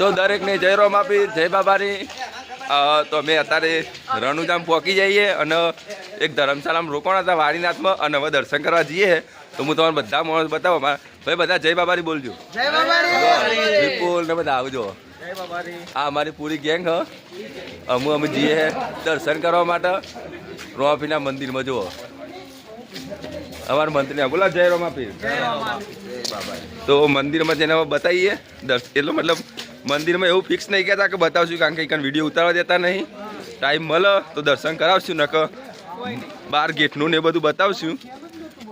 તો દરેકને જય રોમ આપી જય બાબાની. તો અમે અત્યારે રણુજામ પહોંચી જઈએ અને એક ધર્મશાળામાં રોકાણ હતા વાડીનાથમાં અને હવે દર્શન કરવા જઈએ. તો હું તમને બધા માણસ બતાવો ભાઈ બધા જય બાબાની બોલજો. વિપુલ ને બધા આવજો. આ અમારી પૂરી ગેંગ હ. અમુ અમે જઈએ દર્શન કરવા માટે. રોમાપીના મંદિરમાં જુઓ. અમારા મંત્રી બોલા જય રોમાપી. તો મંદિરમાં જઈને હવે બતાવીએ. દર્શ એટલો મતલબ મંદિરમાં એવું ફિક્સ નહીં કહેતા કે બતાવશું, કારણ કે કંઈક વીડિયો ઉતારવા દેતા નહીં. ટાઈમ મળે તો દર્શન કરાવશું નક બાર ગેટનું ને એ બધું બતાવશું.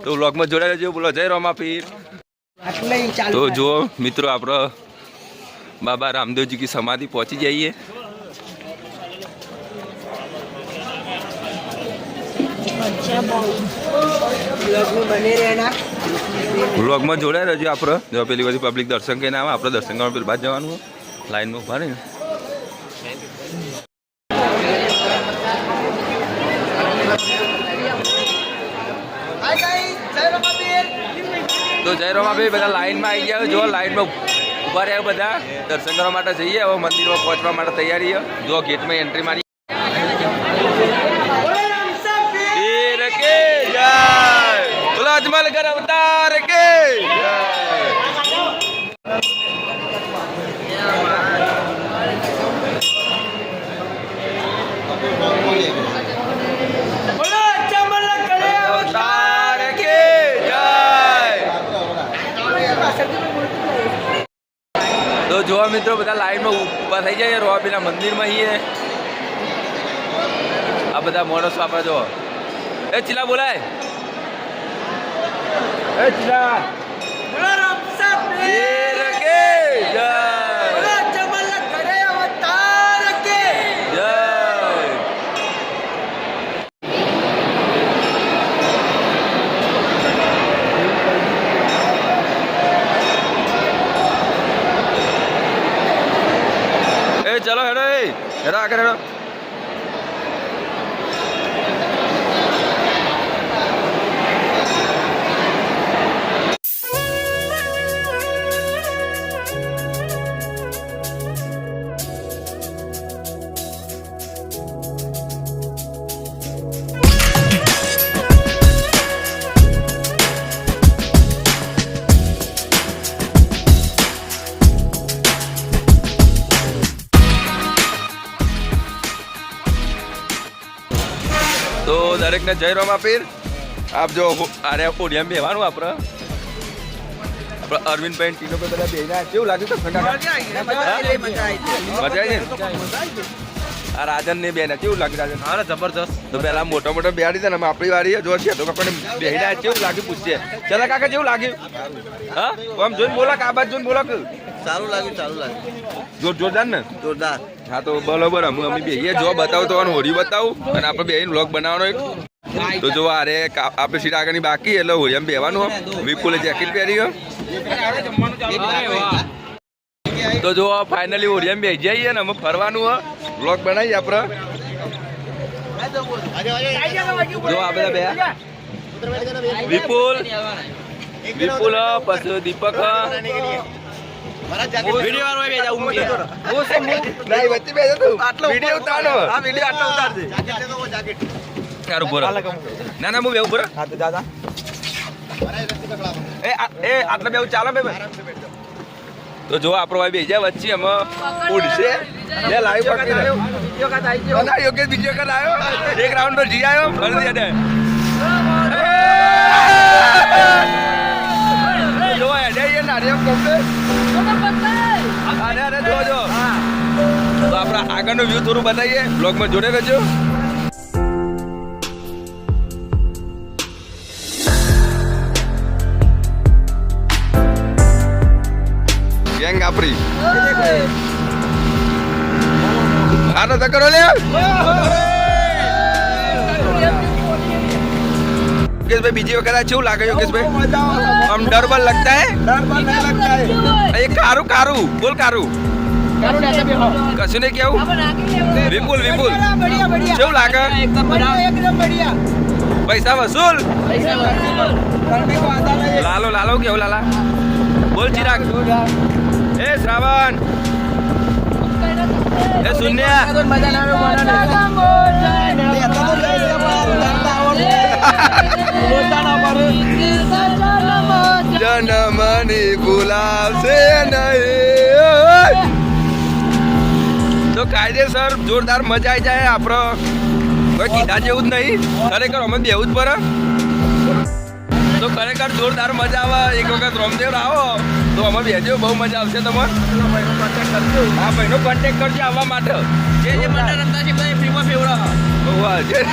તો વ્લોગમાં જોડાઈ રહેજો, બોલો જય રોમાપીર તો જો મિત્રો, આપણે બાબા રામદેવજી કી સમાધિ પહોંચી જઈએ. વ્લોગમાં જોડાઈ રહેજો આપણે. જો પેલી બધી પબ્લિક દર્શન કરીને આવે, આપણે દર્શન કરવા પેલી બાદ જવાનું. લાઈનમાં ઊભા રહીને. તો જય રોમાભાઈ બધા લાઈનમાં આવી ગયા જો લાઈનમાં ઊભા રહ્યા બધા. દર્શન કરવા માટે જઈએ. હવે મંદિરમાં પહોંચવા માટે તૈયારી. જો ગેટમાં એન્ટ્રી મારી. અજમલ કર અવતાર કે જય અવતાર કે જય તો બધા લાઈનમાં ઊભા થઈ જાય રોબીના મંદિરમાં છીએ આ બધા માણસો આપણે જો. એ ચિલા બોલાય. એ ચીલા પીર કે જય જય એ ચલો તો દરેકને જય રામ આપીર આપ જો અરે ઓડિયામાં બેવાનું આપણે આપણે અરવિંદભાઈ ટીનો પર બધા બેના કેવું લાગ્યું તો ઠંડા મજા આવી ને? આ રાજન ને બેના કેવું લાગ્યું રાજન? હા જબરદસ્ત તો પેલા મોટા મોટા બેહાડી છે ને આપણી વારી જો છે તો કાકાને બેહીને કેવું લાગ્યું પૂછીએ? ચલા કાકા કેવું લાગ્યું? હા? આમ જોઈને બોલા આ બાજુ જોઈને બોલા કે સારું લાગ્યું સારું લાગ્યું. જોર જોરદાર ને? જોરદાર. હા, તો બરોબર અમે અમે બે જો બતાવો, તો હોળી બતાવું અને આપણે બે વ્લોગ બનાવવાનો એક તો જો અરે આપણે સીટ આગળની બાકી, એટલે હોળી એમ બેવાનું હો. વિપુલે જેકેટ પહેરી. તો જો ફાઇનલી હોળી એમ બેસી જઈએ ને અમે ફરવાનું હ વ્લોગ બનાવીએ આપણે જો આ બધા બે વિપુલ વિપુલ પછી દીપક. વીડિયો વાળો બે જાઉં નહીં, વચ્ચે બેસો તું. વીડિયો ઉતારો. વીડિયો આટલો ઉતારજે. યાર ઊભો રહો. ના ના હું બે ઊભો રહો. એ આ- એ આટલા બે ચાલો બે તો જો આપણો ભાઈ બેજા વચ્ચે અમે ઉડશે. લે લાઈવ પકડી લે. ના, યોગેશ બીજો વખત આવ્યો? એક રાઉન્ડ પર જી આવ્યો. ફરી દે જો હેડે એ નારી એમ ગમશે અરે અરે જો જો તો આપણે આગળનો વ્યૂ થોડું બતાવીએ બ્લોગમાં જોડે રહેજો ગેંગ આપણી આ તો કરો લે યોગેશભાઈ, બીજી વખત આ કેવું લાગે યોગેશભાઈ? આમ ડર પર લગતા હે? એ કારું કારું. બોલ કારું. કશું નહીં કેવું? વિપુલ વિપુલ. કેવું લાગે? પૈસા વસૂલ? લાલો લાલો, કેવું લાલા? બોલ ચિરાગ. એ શ્રાવણ. એ શૂન્ય. તો સર. જોરદાર મજા આવી જાય આપણો કોઈ કીધા જેવું જ નહીં. ખરેખર અમે બેવું જ પડે. તો ખરેખર જોરદાર મજા આવે. એક વખત રોમદેવ આવો. તો અમે બેજો બહુ મજા આવશે તમારે. હા ભાઈનો કોન્ટેક્ટ કરજો આવવા માટે. જે જે મને રમતા છે બધા ફ્રીમાં ફેવડા. વાહ, જે-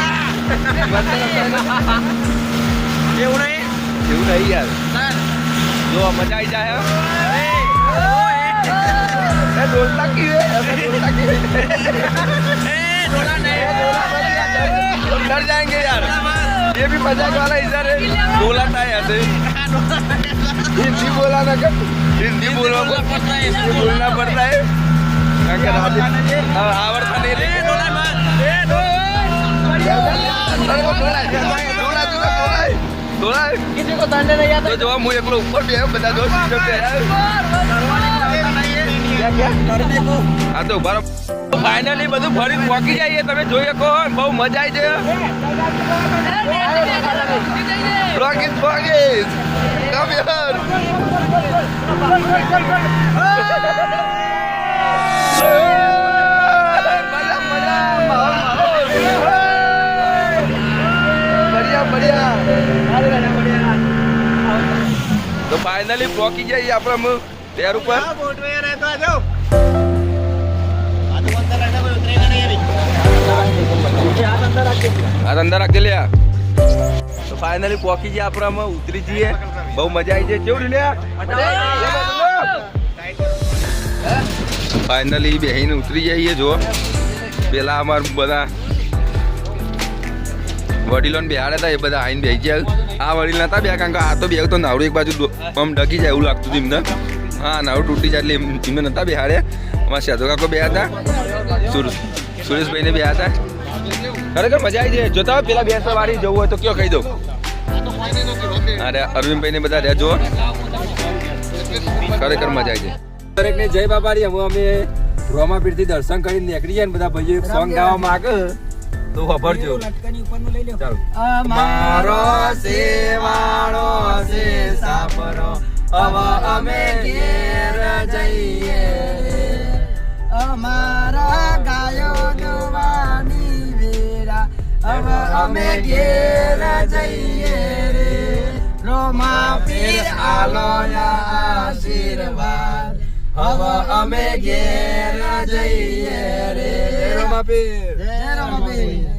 એવું નહીં એવું નહીં યાર. જો મજા આવી જાય Eh, dosa ki eh, dosa ki. Eh, डोला नहीं। डर जाएँगे यार। ये भी मज़ाक वाला इधर है। डोला था ऐसे हिंदी बोला ना कर हिंदी बोला बोलना पड़ता है आवर था नहीं डोला किसी को तांडे नहीं आता। जो हम ऊपर भी है बता दो હા તો બરાબર ફાઇનલી બધું ફરી પહોંચી જઈએ તમે જોઈ શકો બહુ મજા આવી છે બ્લોક ઇઝ બ્લોક ઇઝ તો ફાઇનલી પહોંચી જઈએ આપણે ડેર ઉપર. આ અંદર રાખી લ્યા તો ફાઇનલી પોકી ગયા આપણામાં ઉતરી જઈએ. બહુ મજા આવી જાય. કેવડી લ્યા ફાઇનલી બેહીને ઉતરી જઈએ જો પેલા અમાર બધા વડીલોને બેહાડે હતા એ બધા આઈને બેસી ગયા. આ વડીલ નતા બે કારણ કે આ તો બે તો નાવડું એક બાજુ આમ ડકી જાય એવું લાગતું હતું એમને. હા નાવડું તૂટી જાય એટલે એમ- એમને નતા બેહાડ્યા. અમારા સાધુ કાકો બે હતા સુર સુરેશભાઈને બે હતા ખરેખર મજા આવી જાય. જોતા પેલા બેસવા વાળી જવું હોય તો કયો કહી દઉં? અરે અરવિંદભાઈ ને બધા રહ્યા જુઓ. ખરેખર મજા આવી જાય. દરેકને જય બાબારી હવે અમે રોમાપીરથી દર્શન કરીને નીકળી જાય ને બધા ભાઈઓ એક સોંગ ગાવા માંગે. તો ખબરજો લટકની ઉપરનું લઈ લો ચાલો. અમારો સેવાળો છે સાપરો હવે અમે ઘેર જઈએ. અમારા ગાયો હવે અમે ઘેર જઈએ રે રોમા પીર આલો આશીર્વાદ હવે અમે ઘેર જઈએ રે રોમાપીર જય રામાપીર